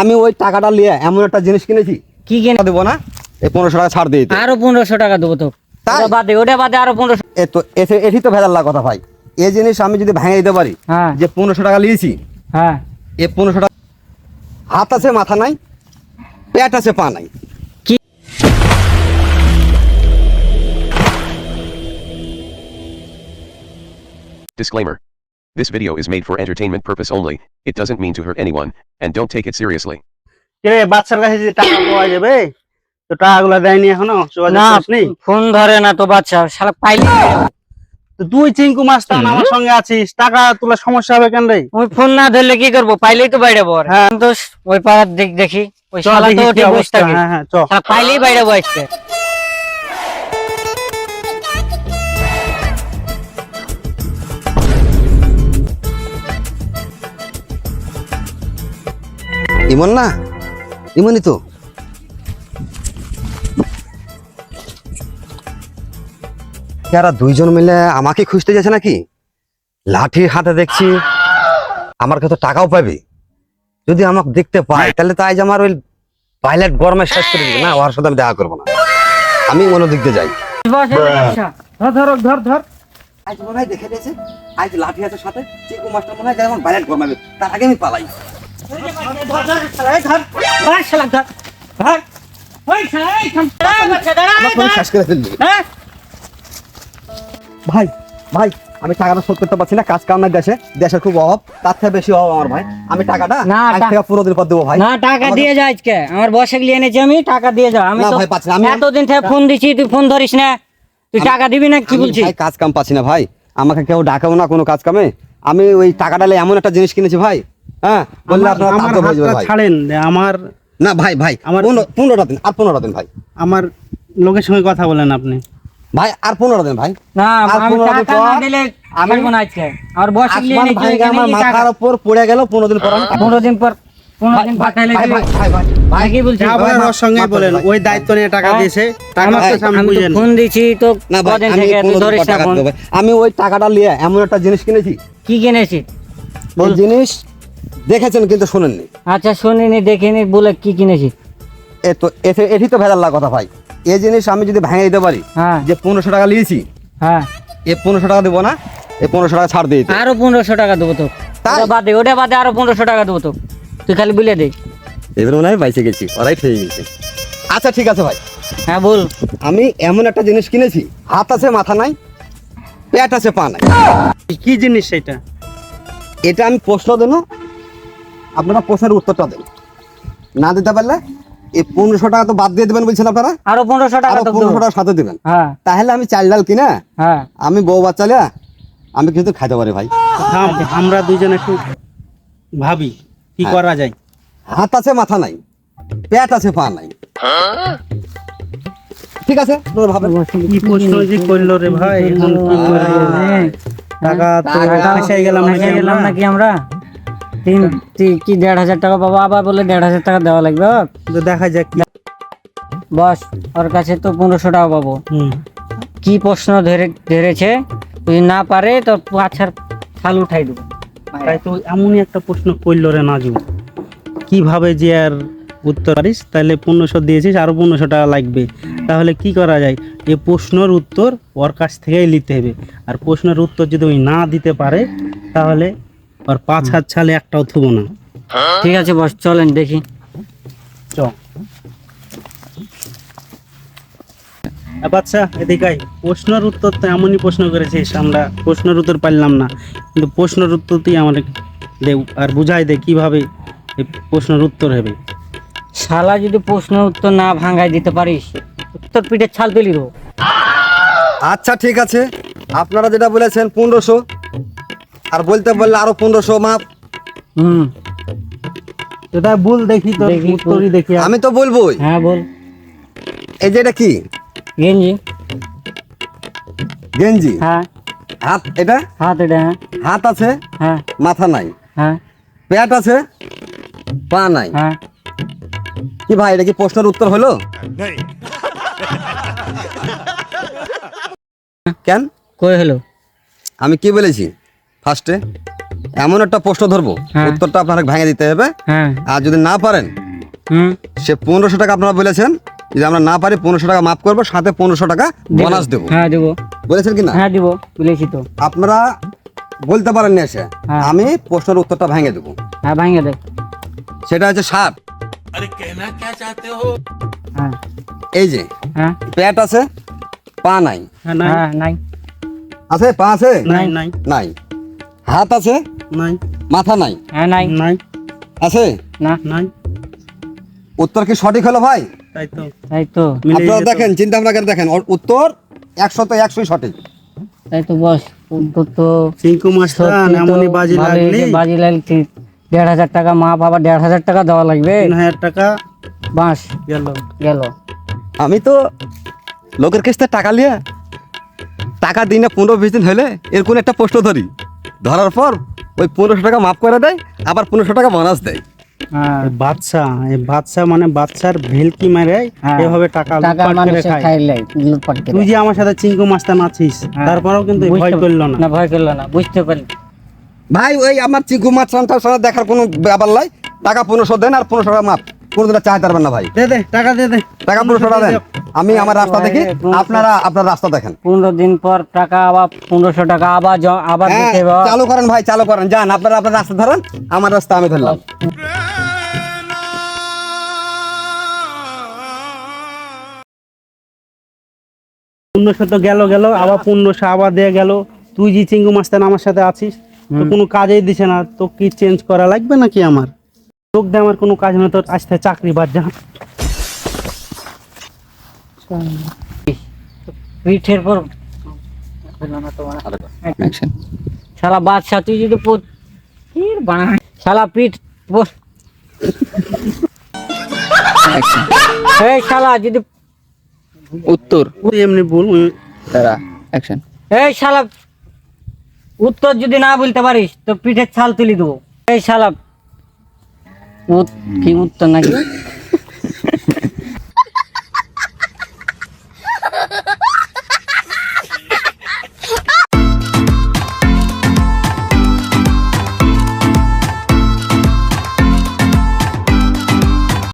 আমি ওই টাকাটা নিয়ে এমন একটা জিনিস কিনেছি। কি কিনে দেবো না? এই পনেরোশো টাকা ছাড় দিয়ে আরও পনেরোশো টাকা দেবো তো। বাদে ওটা বাদে আরও পনেরোশো এ তো এটি তো ভেজাল কথা ভাই। এই জিনিস আমি যদি ভেঙে দিতে পারি হ্যাঁ। যে পনেরোশো টাকা নিয়েছি হ্যাঁ। এ পনেরোশো টাকা হাত আছে মাথা নাই পেট আছে পা নাই। Disclaimer. This video is made for entertainment purpose only. It doesn't mean to hurt anyone, and don't take it seriously. কে বাচ্চার কাছে যে টাকা পাওয়া যাবে? তো টাকাগুলো দেয়নি এখনও? যোগাযোগ না করিসনি? ফোন ধরে না তো বাচ্চা শালা পাইলে তো তুই চিঙ্কু মাস্টার আমার সঙ্গে আছিস টাকা তোলা সমস্যা হবে কেন রে? ওই ফোন না ধরলে কি করব? পাইলেই তো বাইরে বর। হ্যাঁ। তো ওই পাড়ার দিক দেখি ওই চল শালা তো দেখি কি ওঠে বসে অবস্থা থাকে। হ্যাঁ হ্যাঁ চ শালা পাইলেই বাইরে বসছে ইমন না? ইমনই তো। এরা দুইজন মিলে আমাকে খুঁজতে যাচ্ছে নাকি? লাঠির হাতে দেখছি আমার কাছে টাকাও পাবে। যদি আমাকে দেখতে পায় তাহলে তো আজ আমার ওই পাইলট গরমে শেষ করে দিবে। না ওর সাথে আমি দেখা করব না। আমি অন্য দিক দিয়ে যাই। এই বাচ্চা। ধর ধর ধর ধর আজ মনে হয় দেখে দিয়েছে আজ লাঠি আছে সাথে। চিকু মাস্টার মনে হয় যেমন পাইলট গরমাবে। তার আগে আমি পালাই। ভাই ভাই আমি টাকাটা শোধ করতে পারছি না কাজ কাম না দেশে। দেশের খুব অভাব তার থেকে বেশি অভাব আমার ভাই। আমি টাকাটা না, টা- দিন পর দেবো ভাই। না টাকা দিয়ে যা আজকে। আমার বসে গিয়ে এনেছি আমি টাকা দিয়ে যা আমি তো ভাই, পাচ্ছি আমি- এতদিন থেকে ফোন দিছি তুই ফোন ধরিস না। তুই টাকা দিবি না কি বলছিস? কাজ কাম পাচ্ছি না ভাই। আমাকে কেউ ডাকেও না কোনো কাজ কামে। আমি ওই টাকাটা এমন একটা জিনিস কিনেছি ভাই হ্যাঁ বললে আমার- আপনার আমার তাতে যাবে হাতটা ছাড়েন আমার না ভাই ভাই আমার- পনেরোটা দিন আর পনেরো দিন ভাই। আমার লোকের সঙ্গে কথা বলেন আপনি। ভাই আর পনেরো দিন ভাই। না আমি টাকা না দিলে আমি- ছাড়বো আজকে আমার বসে গিয়ে আসমান ভাই আমার মাথার উপর পড়ে গেল পনেরো দিন পর আমি টাকা- পনেরো দিন পর পনেরো দিন পাঠাইলে ভাই, ভাই, ভাই, ভাই, ভাই, কি বলছিস? যা ওর সঙ্গে বলেন ওই দায়িত্ব নিয়ে টাকা হ্যাঁ? দিয়েছে টাকা তো সামনে আমি বুঝেন। ফোন দিছি তো কদিন থেকে তুই ধরিস না ফোন আমি ওই টাকাটা নিয়ে এমন একটা জিনিস কিনেছি। কি কিনেছি ওই জিনিস দেখেছেন কিন্তু শোনেননি। আচ্ছা শুনিনি দেখিনি বলে কি কিনেছি? এ তো এসে এটি তো ভেজাল লাগা কথা ভাই। এই জিনিস আমি যদি ভেঙে দিতে পারি হ্যাঁ। যে পনেরোশো টাকা নিয়েছি হ্যাঁ। এ পনেরোশো টাকা দেবো না এ পনেরোশো টাকা ছাড় দিয়ে দিতে। আরও পনেরোশো টাকা দেবো তো? ওটা বাদে ওটা বাদে আরও পনেরোশো টাকা দেবো তো। তুই খালি বিলে দে। এবার মনে হয় বাইসে গেছি ওরাই খেয়ে গেছে আচ্ছা ঠিক আছে ভাই। হ্যাঁ বল। আমি এমন একটা জিনিস কিনেছি হাত আছে মাথা নাই পেট আছে পা নাই। কি জিনিস সেটা? এটা আমি প্রশ্ন দেন আপনারা প্রশ্নের উত্তরটা দেন। না দিতে পারলে এই পনেরোশো টাকা তো বাদ দিয়ে দেবেন বলছেন আপনারা? আরও পনেরোশো টাকা আরও পনেরোশো টাকা সাথে দেবেন। হ্যাঁ। তাহলে আমি চাল ডাল কিনা? হ্যাঁ। আমি বউ বাচ্চা লিয়া আমি কিন্তু খাইতে পারি ভাই। আমরা দুইজন একটু ভাবি কি হ্যাঁ। করা যায়? হাত আছে মাথা নাই। পেট আছে পা নাই। ঠিক আছে কি প্রশ্ন যে করল রে ভাই? এখন কি করা যায়? টাকা তো গেলাম নাকি আমরা? তিন কি দেড় হাজার টাকা পাবো আবার বলে দেড় হাজার টাকা দেওয়া লাগবে তো দেখা যাক বস ওর কাছে তো পনেরোশো টাকা পাবো। হুম। কি প্রশ্ন ধরে ধরেছে? যদি না পারে তো পাছার ফাল উঠাই দেবো। তাই তো এমনই একটা প্রশ্ন করল রে নাজু। কীভাবে যে আর উত্তর পারিস? তাহলে পনেরোশো দিয়েছিস আরও পনেরোশো টাকা লাগবে। তাহলে কি করা যায়? এই প্রশ্নের উত্তর ওর কাছ থেকেই নিতে হবে। আর প্রশ্নের উত্তর যদি ওই না দিতে পারে তাহলে ওর পাঁচ হাত ছালে একটাও থুবো না। ঠিক আছে বস চলেন দেখি। চ আচ্ছা এদিকে আয়। প্রশ্নের উত্তর তো এমনই প্রশ্ন করেছিস আমরা প্রশ্নের উত্তর পারলাম না। কিন্তু প্রশ্নের উত্তর তুই আমাদের দে আর বুঝাই দে কীভাবে এই প্রশ্নের উত্তর হবে। শালা যদি প্রশ্নের উত্তর না ভাঙাই দিতে পারিস উত্তর পিঠে ছাল তুলি দেবো। আচ্ছা ঠিক আছে। আপনারা যেটা বলেছেন পনেরোশো। আর বলতে বললে আরও পনেরোশো মাপ। হুম। এটা বল দেখি তো দেখি, উত্তরই দেখি আমি তো বলবোই। হ্যাঁ বল। এই যে এটা কি? গেঞ্জি। গেঞ্জি? হ্যাঁ। হাত এটা? হাত এটা হ্যাঁ। হাত আছে? হ্যাঁ। মাথা নাই। হ্যাঁ। পেট আছে? পা নাই। হ্যাঁ। কি ভাই এটা কি প্রশ্নের উত্তর হলো? কেন? কই হলো? আমি কি বলেছি? ফার্স্টে এমন একটা প্রশ্ন ধরবো। হ্যাঁ। উত্তরটা আপনাকে ভেঙে দিতে হবে। হ্যাঁ। আর যদি না পারেন সে পনেরোশো টাকা আপনারা বলেছেন যদি আমরা না পারি পনেরোশো টাকা মাফ করব সাথে পনেরোশো টাকা বোনাস দেবো। হ্যাঁ দেবো। বলেছেন কি না হ্যাঁ দেবো। বলেছি তো। আপনারা বলতে পারেন না এসে। আমি প্রশ্নের উত্তরটা ভেঙে দেবো। হ্যাঁ ভাঙে দেখ সেটা হচ্ছে সাপ হ্যাঁ। এই যে হ্যাঁ। পেট আছে পা নাই হ্যাঁ নাই। হ্যাঁ নাই। আছে পা আছে? নাই নাই। নাই। হাত আছে? নাই। মাথা নাই? হ্যাঁ নাই। নাই। আছে? না। নাই। উত্তর কি সঠিক হলো ভাই? তাই তো। তাই তো। আপনারা দেখেন চিন্তা ভাবনা করে দেখেন ওর উত্তর একশো তো একশোই সঠিক। তাই তো বস উত্তর তো চিঙ্কু মাস্টার এমনই বাজি লাগলি বাজি লাগছে দেড় হাজার টাকা মা বাবা দেড় হাজার টাকা দেওয়া লাগবে? তিন হাজার টাকা বাস গেল। গেল। আমি তো লোকের কাছ থেকে টাকা লিয়ে টাকা দিই না পনেরো বিশ দিন হলে এর কোনো একটা প্রশ্ন ধরি। ধরার পর ওই পনেরোশো টাকা মাফ করে দেয় আবার পনেরোশো টাকা বোনাস দেয়। হ্যাঁ। এই বাচ্চা এই বাচ্চা মানে বাচ্চার ভেলকি মারে হ্যাঁ। এভাবে টাকা লুটপাট করে তুই যে আমার সাথে চিঙ্কু মাস্টার নাচিস হ্যাঁ। তারপরেও কিন্তু ভয় করল না। না ভয় করল না বুঝতে পারি ভাই ওই আমার চিকু মাছ রান্নার দেখার কোনো ব্যাপার নাই। টাকা পনেরোশো দেন আর পনেরোশো টাকা মাপ পারবেন না ভাই। দে দে টাকা দে দে। টাকা পনেরোশো দেন আমি আমার রাস্তা দেখি আপনারা আপনার রাস্তা দেখেন। পনেরো দিন পর টাকা আবার পনেরোশো টাকা আবার জ- আবার হ্যাঁ চালু করেন ভাই চালু করেন। যান আপনারা আপনার রাস্তা ধরেন আমার রাস্তা আমি ধরলাম। পনেরোশো তো গেল গেল আবার পনেরোশো আবার দিয়ে গেল। তুই যে চিঙ্কু মাস্টার আমার সাথে আছিস তো কোনো কাজেই দিছে না। তো কি চেঞ্জ করা লাগবে নাকি আমার? তোক দিয়ে আমার কোনো কাজ না তোর আসতে চাকরি বাদ যা। পিঠের পর শালা বাদশা তুই যদি বানা শালা পিঠ এই শালা যদি উত্তর। এমনি বল তারা অ্যাকশন এই শালা উত্তর যদি না বলতে পারিস তো পিঠের ছাল তুলি দেবো। এই শালা উত- কি উত্তর নাকি